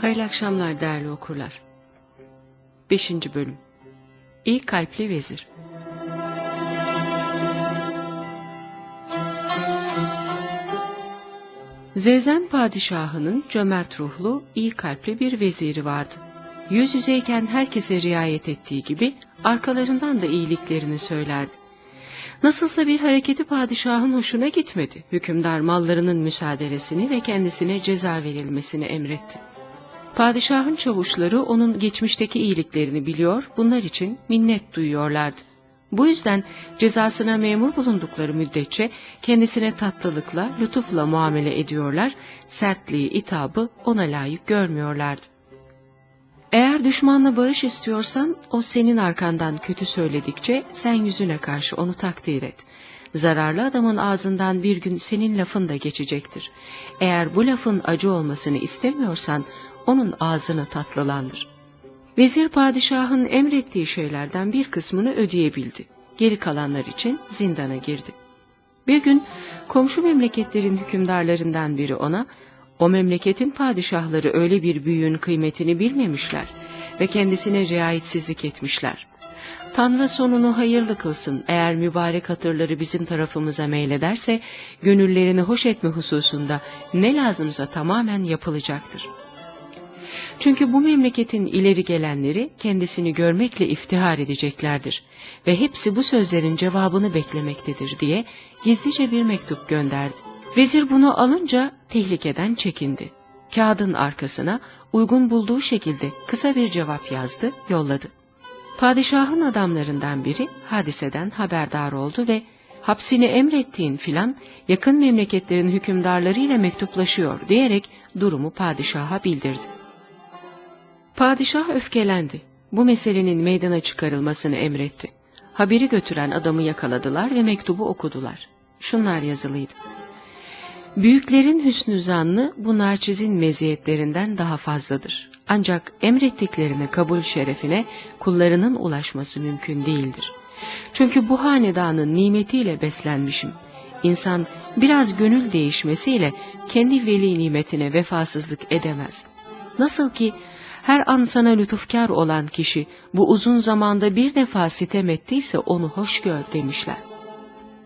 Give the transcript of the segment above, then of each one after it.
Hayırlı akşamlar değerli okurlar. 5. Bölüm İyi Kalpli Vezir Zevzen padişahının cömert ruhlu, iyi kalpli bir veziri vardı. Yüz yüzeyken herkese riayet ettiği gibi arkalarından da iyiliklerini söylerdi. Nasılsa bir hareketi padişahın hoşuna gitmedi. Hükümdar mallarının müsaadelesini ve kendisine ceza verilmesini emretti. Padişahın çavuşları onun geçmişteki iyiliklerini biliyor, bunlar için minnet duyuyorlardı. Bu yüzden cezasına memur bulundukları müddetçe kendisine tatlılıkla, lütufla muamele ediyorlar, sertliği, itabı ona layık görmüyorlardı. Eğer düşmanla barış istiyorsan o senin arkandan kötü söyledikçe sen yüzüne karşı onu takdir et. Zararlı adamın ağzından bir gün senin lafın da geçecektir. Eğer bu lafın acı olmasını istemiyorsan onun ağzını tatlılandır. Vezir padişahın emrettiği şeylerden bir kısmını ödeyebildi. Geri kalanlar için zindana girdi. Bir gün komşu memleketlerin hükümdarlarından biri ona, o memleketin padişahları öyle bir büyüğün kıymetini bilmemişler ve kendisine riayetsizlik etmişler. Tanrı sonunu hayırlı kılsın eğer mübarek hatırları bizim tarafımıza meylederse gönüllerini hoş etme hususunda ne lazımsa tamamen yapılacaktır. Çünkü bu memleketin ileri gelenleri kendisini görmekle iftihar edeceklerdir ve hepsi bu sözlerin cevabını beklemektedir diye gizlice bir mektup gönderdi. Vezir bunu alınca tehlikeden çekindi. Kağıdın arkasına uygun bulduğu şekilde kısa bir cevap yazdı, yolladı. Padişahın adamlarından biri hadiseden haberdar oldu ve hapsini emrettiğin filan yakın memleketlerin hükümdarlarıyla mektuplaşıyor diyerek durumu padişaha bildirdi. Padişah öfkelendi. Bu meselenin meydana çıkarılmasını emretti. Haberi götüren adamı yakaladılar ve mektubu okudular. Şunlar yazılıydı. Büyüklerin hüsnü zannı bu naçizin meziyetlerinden daha fazladır. Ancak emrettiklerine kabul şerefine kullarının ulaşması mümkün değildir. Çünkü bu hanedanın nimetiyle beslenmişim. İnsan biraz gönül değişmesiyle kendi veli nimetine vefasızlık edemez. Nasıl ki her an sana lütufkar olan kişi bu uzun zamanda bir defa sitem ettiyse onu hoş gör demişler.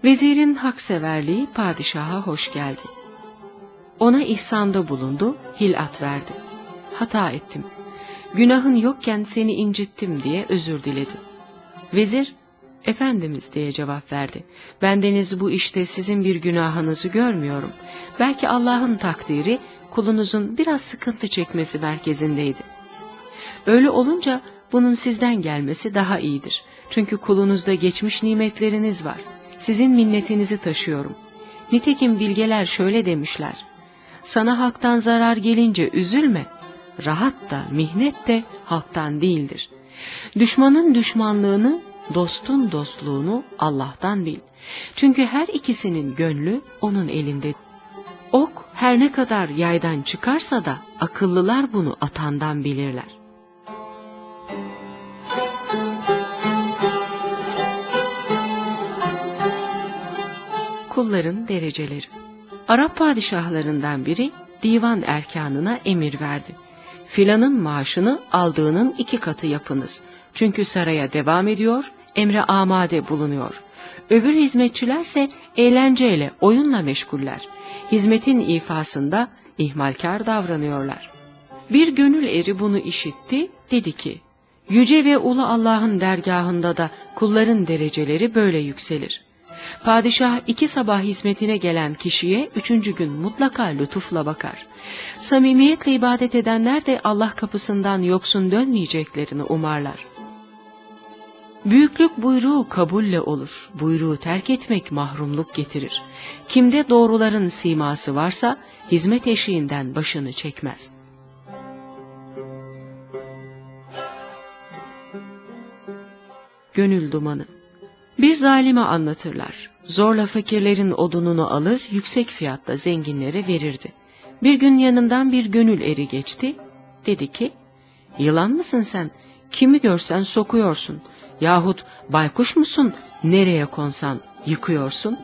Vezirin hakseverliği padişaha hoş geldi. Ona ihsanda bulundu, hilat verdi. Hata ettim. Günahın yokken seni incittim diye özür diledi. Vezir, Efendimiz diye cevap verdi. Bendeniz bu işte sizin bir günahınızı görmüyorum. Belki Allah'ın takdiri kulunuzun biraz sıkıntı çekmesi merkezindeydi. Öyle olunca bunun sizden gelmesi daha iyidir. Çünkü kulunuzda geçmiş nimetleriniz var. Sizin minnetinizi taşıyorum. Nitekim bilgeler şöyle demişler. Sana halktan zarar gelince üzülme. Rahat da mihnet de halktan değildir. Düşmanın düşmanlığını, dostun dostluğunu Allah'tan bil. Çünkü her ikisinin gönlü onun elinde. Ok her ne kadar yaydan çıkarsa da akıllılar bunu atandan bilirler. Kulların dereceleri Arap padişahlarından biri divan erkanına emir verdi. Filanın maaşını aldığının iki katı yapınız. Çünkü saraya devam ediyor, emre amade bulunuyor. Öbür hizmetçilerse eğlenceyle, oyunla meşguller. Hizmetin ifasında ihmalkar davranıyorlar. Bir gönül eri bunu işitti, dedi ki, Yüce ve ulu Allah'ın dergahında da kulların dereceleri böyle yükselir. Padişah iki sabah hizmetine gelen kişiye üçüncü gün mutlaka lütufla bakar. Samimiyetle ibadet edenler de Allah kapısından yoksun dönmeyeceklerini umarlar. Büyüklük buyruğu kabulle olur, buyruğu terk etmek mahrumluk getirir. Kimde doğruların siması varsa hizmet eşiğinden başını çekmez. Gönül dumanı bir zalime anlatırlar. Zorla fakirlerin odununu alır, yüksek fiyatla zenginlere verirdi. Bir gün yanından bir gönül eri geçti. Dedi ki, yılan mısın sen? Kimi görsen sokuyorsun. Yahut baykuş musun? Nereye konsan yıkıyorsun?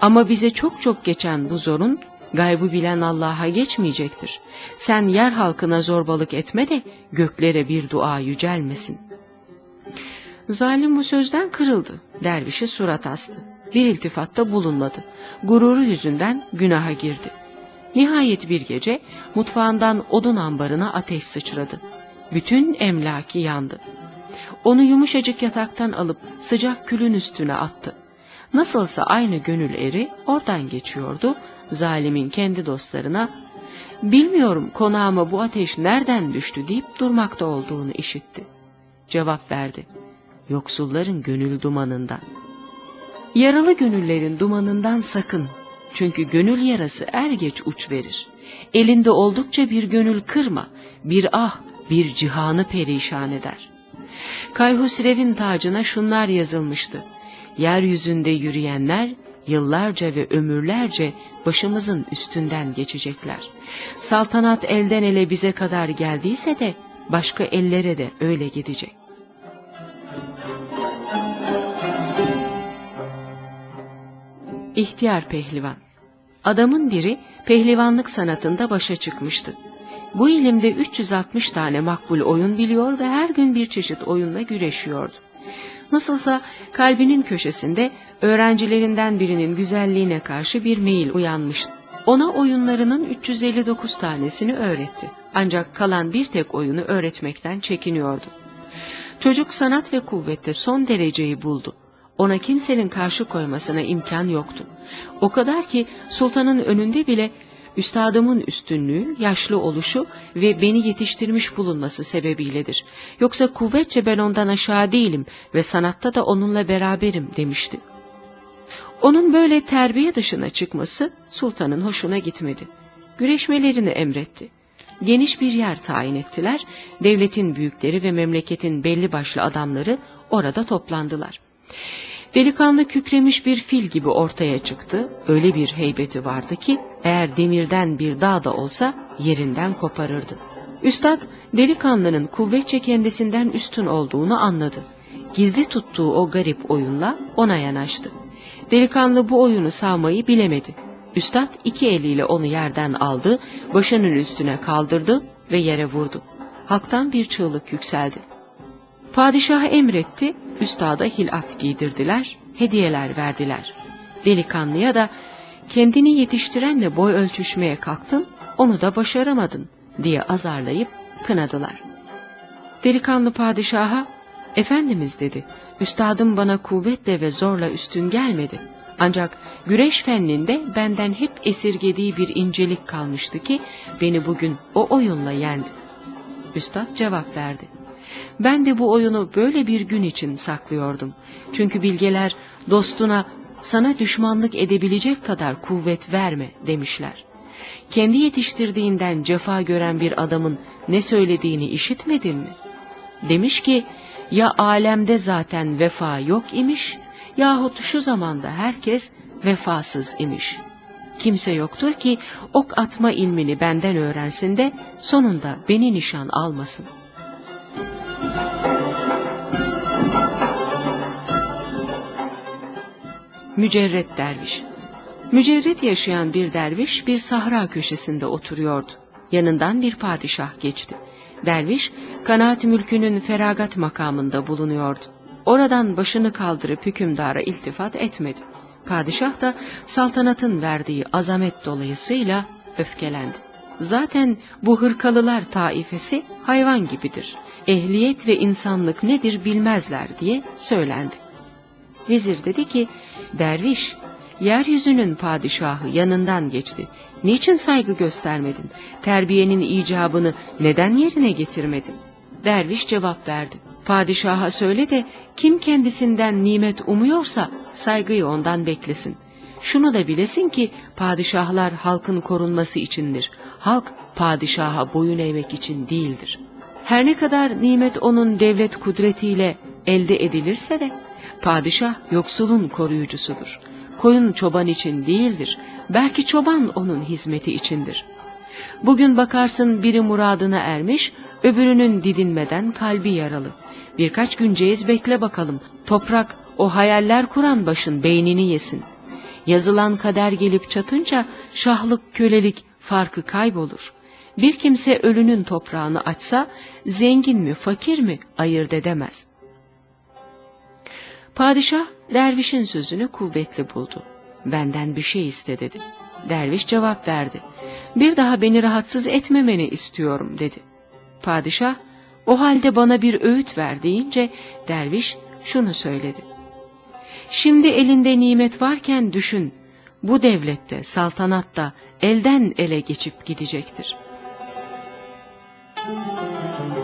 Ama bize çok çok geçen bu zorun gaybı bilen Allah'a geçmeyecektir. Sen yer halkına zorbalık etme de göklere bir dua yücelmesin. Zalim bu sözden kırıldı. Dervişe surat astı. Bir iltifatta bulunmadı. Gururu yüzünden günaha girdi. Nihayet bir gece mutfağından odun ambarına ateş sıçradı. Bütün emlaki yandı. Onu yumuşacık yataktan alıp sıcak külün üstüne attı. Nasılsa aynı gönül eri oradan geçiyordu. Zalimin kendi dostlarına bilmiyorum konağıma bu ateş nereden düştü deyip durmakta olduğunu işitti. Cevap verdi. Yoksulların gönül dumanından. Yaralı gönüllerin dumanından sakın. Çünkü gönül yarası er geç uç verir. Elinde oldukça bir gönül kırma, bir ah, bir cihanı perişan eder. Kayhusrev'in tacına şunlar yazılmıştı. Yeryüzünde yürüyenler yıllarca ve ömürlerce başımızın üstünden geçecekler. Saltanat elden ele bize kadar geldiyse de başka ellere de öyle gidecek. İhtiyar pehlivan Adamın biri pehlivanlık sanatında başa çıkmıştı. Bu ilimde 360 tane makbul oyun biliyor ve her gün bir çeşit oyunla güreşiyordu. Nasılsa kalbinin köşesinde öğrencilerinden birinin güzelliğine karşı bir meyil uyanmıştı. Ona oyunlarının 359 tanesini öğretti. Ancak kalan bir tek oyunu öğretmekten çekiniyordu. Çocuk sanat ve kuvvette son dereceyi buldu. Ona kimsenin karşı koymasına imkan yoktu. O kadar ki sultanın önünde bile üstadımın üstünlüğü, yaşlı oluşu ve beni yetiştirmiş bulunması sebebiyledir. Yoksa kuvvetçe ben ondan aşağı değilim ve sanatta da onunla beraberim demişti. Onun böyle terbiye dışına çıkması sultanın hoşuna gitmedi. Güreşmelerini emretti. Geniş bir yer tayin ettiler, devletin büyükleri ve memleketin belli başlı adamları orada toplandılar. Delikanlı kükremiş bir fil gibi ortaya çıktı. Öyle bir heybeti vardı ki eğer demirden bir dağ da olsa yerinden koparırdı. Üstad delikanlının kuvvetçe kendisinden üstün olduğunu anladı. Gizli tuttuğu o garip oyunla ona yanaştı. Delikanlı bu oyunu savmayı bilemedi. Üstad iki eliyle onu yerden aldı, başının üstüne kaldırdı ve yere vurdu. Halktan bir çığlık yükseldi. Padişah emretti, üstada hilat giydirdiler, hediyeler verdiler. Delikanlıya da kendini yetiştirenle boy ölçüşmeye kalktın, onu da başaramadın diye azarlayıp kınadılar. Delikanlı padişaha, Efendimiz dedi, üstadım bana kuvvetle ve zorla üstün gelmedi. Ancak güreş fenninde benden hep esirgediği bir incelik kalmıştı ki beni bugün o oyunla yendi. Üstad cevap verdi. Ben de bu oyunu böyle bir gün için saklıyordum. Çünkü bilgeler dostuna sana düşmanlık edebilecek kadar kuvvet verme demişler. Kendi yetiştirdiğinden cefa gören bir adamın ne söylediğini işitmedin mi? Demiş ki ya alemde zaten vefa yok imiş yahut şu zamanda herkes vefasız imiş. Kimse yoktur ki ok atma ilmini benden öğrensin de sonunda beni nişan almasın.'' Mücerret derviş. Mücerret yaşayan bir derviş bir sahra köşesinde oturuyordu. Yanından bir padişah geçti. Derviş, kanaat mülkünün feragat makamında bulunuyordu. Oradan başını kaldırıp hükümdara iltifat etmedi. Padişah da saltanatın verdiği azamet dolayısıyla öfkelendi. Zaten bu hırkalılar taifesi hayvan gibidir. Ehliyet ve insanlık nedir bilmezler diye söylendi. Vezir dedi ki, derviş, yeryüzünün padişahı yanından geçti. Niçin saygı göstermedin? Terbiyenin icabını neden yerine getirmedin? Derviş cevap verdi. Padişaha söyle de kim kendisinden nimet umuyorsa saygıyı ondan beklesin. Şunu da bilesin ki padişahlar halkın korunması içindir. Halk padişaha boyun eğmek için değildir. Her ne kadar nimet onun devlet kudretiyle elde edilirse de Padişah yoksulun koruyucusudur. Koyun çoban için değildir. Belki çoban onun hizmeti içindir. Bugün bakarsın biri muradına ermiş, öbürünün didinmeden kalbi yaralı. Birkaç gün ceyiz bekle bakalım. Toprak o hayaller kuran başın beynini yesin. Yazılan kader gelip çatınca şahlık kölelik farkı kaybolur. Bir kimse ölünün toprağını açsa zengin mi fakir mi ayırt edemez. Padişah dervişin sözünü kuvvetli buldu. Benden bir şey iste dedi. Derviş cevap verdi. Bir daha beni rahatsız etmemeni istiyorum dedi. Padişah o halde bana bir öğüt ver deyince derviş şunu söyledi. Şimdi elinde nimet varken düşün, bu devlette, saltanatta elden ele geçip gidecektir. Müzik